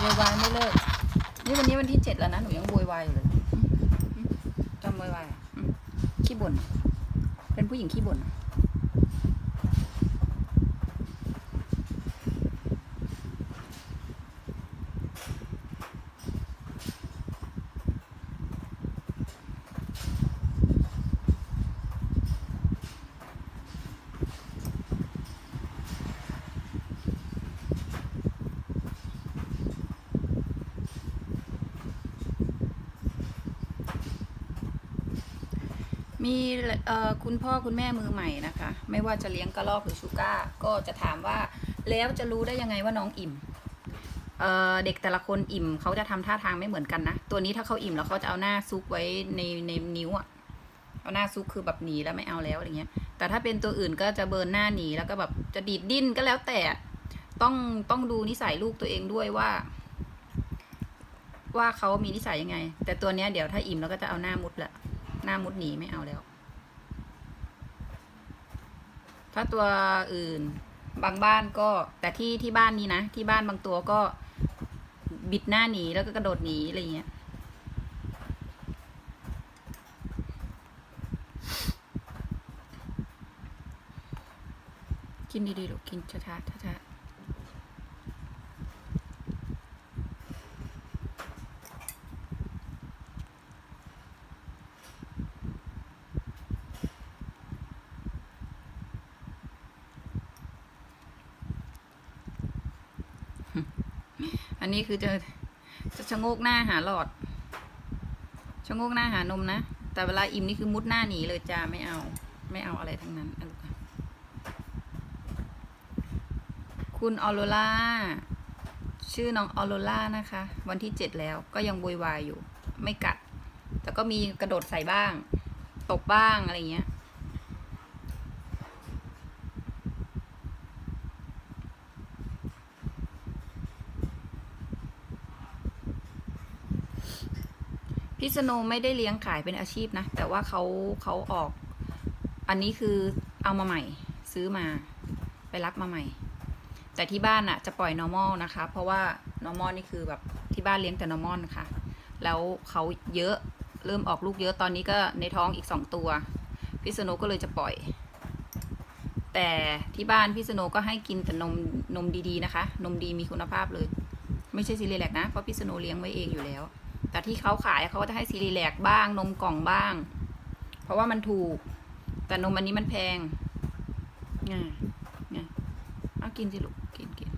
โวยวายไม่เลิก นี่วันนี้วันที่เจ็ดแล้วนะ หนูยังโวยวายอยู่เลยอืมอืมจำโวยวายอะอืมขี้บ่น เป็นผู้หญิงขี้บ่น มีคุณพ่อคุณแม่มือใหม่นะคะ ไม่ว่าจะเลี้ยงกระรอกหรือชูก้าก็จะถามว่าแล้วจะรู้ได้ยังไงว่าน้องอิ่มเเด็กแต่ละคนอิ่มเขาจะทำท่าทางไม่เหมือนกันนะ ตัวนี้ถ้าเขาอิ่มแล้วเขาจะเอาหน้าซุกไว้ในในนิ้วอะเอาหน้าซุกคือแบบหนีแล้วไม่เอาแล้วอะไรเงี้ย แต่ถ้าเป็นตัวอื่นก็จะเบิร์นหน้าหนีแล้วก็แบบจะดีดดิ้นก็แล้วแต่ต้องต้องดูนิสัยลูกตัวเองด้วยว่า ว่าเขามีนิสัยยังไง แต่ตัวเนี้ยเดี๋ยวถ้าอิ่มแล้วก็จะเอาหน้ามุดละ หน้ามุดหนีไม่เอาแล้ว ถ้าตัวอื่นบางบ้านก็แต่ที่ที่บ้านนี้นะ ที่บ้านบางตัวก็บิดหน้าหนีแล้วก็กระโดดหนีอะไรเงี้ยกินดีๆลูกกินช้าๆช้าๆ อันนี้คือจะจะชะโงกหน้าหาหลอดชะโงกหน้าหานมนะ แต่เวลาอิ่มนี่คือมุดหน้าหนีเลยจ้าไม่เอา ไม่เอาอะไรทั้งนั้นอลูกคุณออโรล่าชื่อน้องออโรล่านะคะ วันที่เจ็ดแล้วก็ยังโวยวายอยู่ ไม่กัด แต่ก็มีกระโดดใส่บ้างตบบ้างอะไรเงี้ย พี่สโนไม่ได้เลี้ยงขายเป็นอาชีพนะ แต่ว่าเขาเขาออก อันนี้คือเอามาใหม่ ซื้อมา ไปรับมาใหม่ แต่ที่บ้านอะจะปล่อย normal นะคะ เพราะว่า normal นี่คือแบบที่บ้านเลี้ยงแต่ normal นะคะ แล้วเขาเยอะเริ่มออกลูกเยอะตอนนี้ก็ในท้องอีกสองตัว พี่สโนก็เลยจะปล่อย แต่ที่บ้านพี่สโนก็ให้กินแต่นมนมดีๆนะคะ นมดีมีคุณภาพเลย ไม่ใช่ซีเรียลแลกนะเพราะพี่สโนเลี้ยงไว้เองอยู่แล้ว แต่ที่เขาขายเขาก็จะให้ซีรีแลกบ้าง นมกล่องบ้าง เพราะว่ามันถูก แต่นมอันนี้มันแพงไงไงเอากินสิลูกกินกิน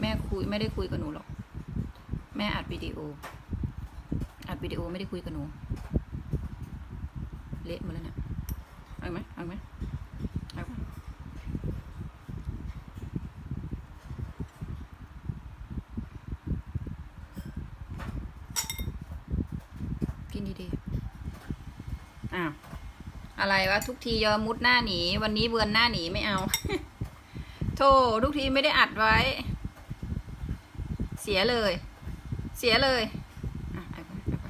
แม่คุยไม่ได้คุยกับหนูหรอก แม่อัดวิดีโอ อัดวิดีโอไม่ได้คุยกับหนู เละหมดแล้วเนี่ยเอาไหมเอาไหมเอาไหมกินดีๆ อ้าว อะไรวะ ทุกทียอมมุดหน้าหนี วันนี้เบือนหน้าหนีไม่เอา โธ่ทุกทีไม่ได้อัดไว้ เสียเลย เสียเลยอะเอาไปไป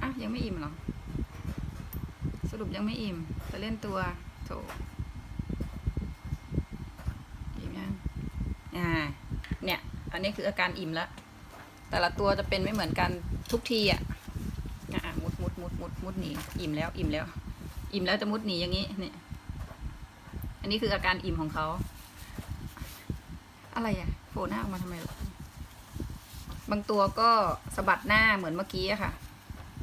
อะยังไม่อิ่มหรอ สรุปยังไม่อิ่มจะเล่นตัวโถอิ่มยังอ่า เนี่ย อันนี้คืออาการอิ่มแล้ว แต่ละตัวจะเป็นไม่เหมือนกันทุกทีอะอะ มุดหนีอิ่มแล้ว อิ่มแล้ว อิ่มแล้วจะมุดหนีอย่างนี้เนี่ยอันนี้คืออาการอิ่มของเขา อะไรอะโผล่หน้าออกมาทำไมบางตัวก็สะบัดหน้าเหมือนเมื่อกี้อะค่ะ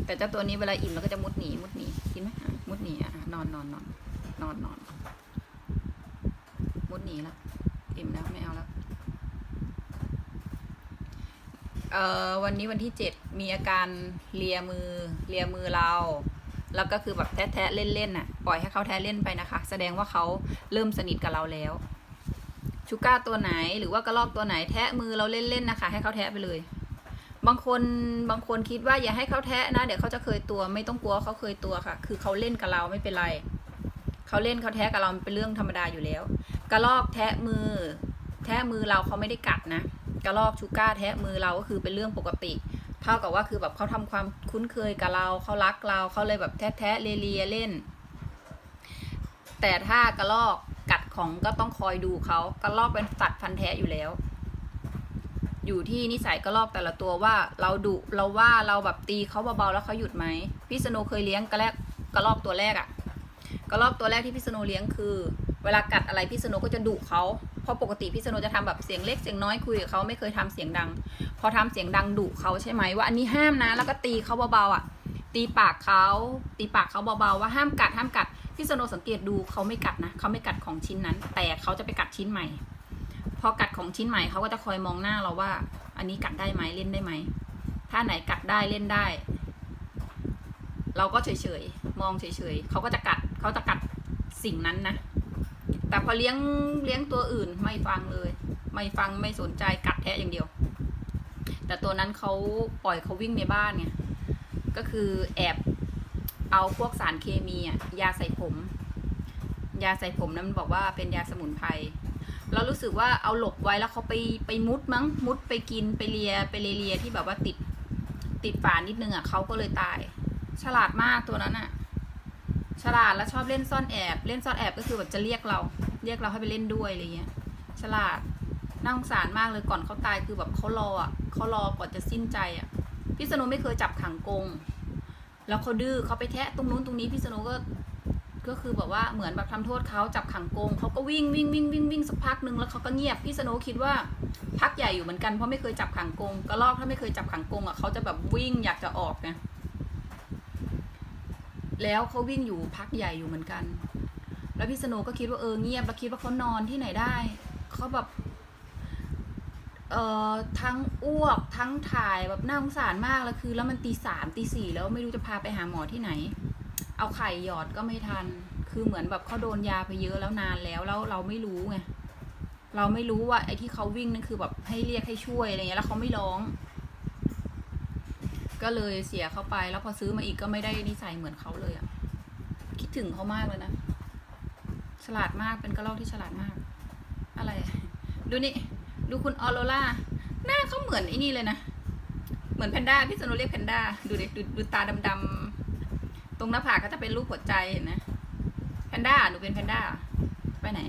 แต่เจ้าตัวนี้เวลาอิ่มแล้วก็จะมุดหนีมุดหนีกินไหมมุดหนีอะนอนนอนนอนนอนนอนมุดหนีแล้วอิ่มแล้วไม่เอาแล้วเอ่อวันนี้วันที่เจ็ดมีอาการเลียมือเลียมือเรา แล้วก็คือแบบแทะๆเล่นๆน่ะปล่อยให้เขาแทะเล่นไปนะคะ แสดงว่าเขาเริ่มสนิทกับเราแล้วชูก้าตัวไหนหรือว่ากระรอกตัวไหนแทะมือเราเล่นๆนะคะ ให้เขาแทะไปเลย บางคนบางคนคิดว่าอย่าให้เขาแทะนะ เดี๋ยวเขาจะเคยตัวไม่ต้องกลัวเขาเคยตัวค่ะ คือเขาเล่นกับเราไม่เป็นไรเขาเล่นเขาแทะกับเราเป็นเรื่องธรรมดาอยู่แล้ว กระรอกแทะมือ แทะมือเราเขาไม่ได้กัดนะ กระรอกชูก้าแทะมือเราก็คือเป็นเรื่องปกติ เท่ากับว่าคือแบบเขาทำความคุ้นเคยกับเราเขารักเราเขาเลยแบบแทะแทะเลียเลียเล่น แต่ถ้ากระรอกกัดของก็ต้องคอยดูเขากระรอกเป็นสัตว์พันธุ์แท้อยู่แล้ว อยู่ที่นิสัยกระรอกแต่ละตัวว่าเราดุเราว่าเราแบบตีเขาเบาๆแล้วเขาหยุดไหมพี่สโนเคยเลี้ยงกระแรกกระรอกตัวแรกอะกระรอกตัวแรกที่พี่สโนเลี้ยงคือ เวลากัดอะไรพี่สโนก็จะดุเขาเพราะปกติพี่สโนจะทำแบบเสียงเล็กเสียงน้อยคุยกับเขาไม่เคยทำเสียงดัง พอทำเสียงดังดุเขาใช่ไหมว่าอันนี้ห้ามนะ แล้วก็ตีเขาเบาๆอะ ตีปากเขาตีปากเขาเบาๆว่าห้ามกัดห้ามกัดพี่สโนสังเกตดูเขาไม่กัดนะเขาไม่กัดของชิ้นนั้น แต่เขาจะไปกัดชิ้นใหม่ พอกัดของชิ้นใหม่เขาก็จะคอยมองหน้าเราว่า อันนี้กัดได้ไหมเล่นได้ไหมถ้าไหนกัดได้เล่นได้ เราก็เฉยๆมองเฉยๆเขาก็จะกัดเขาจะกัดสิ่งนั้นนะ แต่พอเลี้ยงเลี้ยงตัวอื่นไม่ฟังเลย ไม่ฟังไม่สนใจกัดแทะอย่างเดียว แต่ตัวนั้นเขาปล่อยเขาวิ่งในบ้านไงก็คือแอบเอาพวกสารเคมีอะยาใส่ผม ยาใส่ผมนั้นมันบอกว่าเป็นยาสมุนไพรเรารู้สึกว่าเอาหลบไว้แล้วเขาไปไปมุดมั้งมุดไปกินไปเลียไปเลียเลียที่แบบว่าติดติดฝานิดนึงอะเขาก็เลยตาย ฉลาดมากตัวนั้นอะ ฉลาดแล้วชอบเล่นซ่อนแอบ เล่นซ่อนแอบก็คือแบบจะเรียกเรา เรียกเราให้ไปเล่นด้วยอะไรเงี้ย ฉลาดน่าสงสารมากเลยก่อนเขาตายคือแบบเขารออะเขารอก่อนจะสิ้นใจอะพี่สนุไม่เคยจับขังกง แล้วเขาดื้อเขาไปแทะตรงนู้นตรงนี้พี่สนุก็ก็คือแบบว่าเหมือนแบบทำโทษเขาจับขังกงเขาก็วิ่งวิ่งวิ่งวิ่งวิ่งสักพักหนึ่งแล้วเขาก็เงียบพี่สโนว์คิดว่าพักใหญ่อยู่เหมือนกันเพราะไม่เคยจับขังกงกระลอกถ้าไม่เคยจับขังกงอะเขาจะแบบวิ่งอยากจะออกไง แล้วเขาวิ่งอยู่พักใหญ่อยู่เหมือนกัน แล้วพี่สโนก็คิดว่าเออเงียบแล้วคิดว่าเขานอนที่ไหนได้เขาแบบเอ่อทั้งอ้วกทั้งถ่ายแบบน่าสงสารมากแล้วคือ แล้วมันตีสามตีสี่แล้วไม่รู้จะพาไปหาหมอที่ไหน เอาไข่หยอดก็ไม่ทัน คือเหมือนแบบเขาโดนยาไปเยอะแล้วนานแล้วแล้วเราไม่รู้ไงเราไม่รู้ว่าไอ้ที่เขาวิ่งนั่นคือแบบให้เรียกให้ช่วยอะไรเงี้ยแล้วเขาไม่ร้อง ก็เลยเสียเขาไป แล้วพอซื้อมาอีกก็ไม่ได้นิสัยเหมือนเขาเลยอะคิดถึงเขามากเลยนะ ฉลาดมากเป็นกระรอกที่ฉลาดมาก อะไร ดูนี่ ดูคุณออโรล่าหน้าเขาเหมือนไอ้นี่เลยนะ เหมือนแพนด้าพี่สนุเรียกแพนด้าดูดิดูดูตาดำๆตรงหน้าผากก็จะเป็นรูปหัวใจเห็นไหมแพนด้าหนูเป็นแพนด้าไปไหน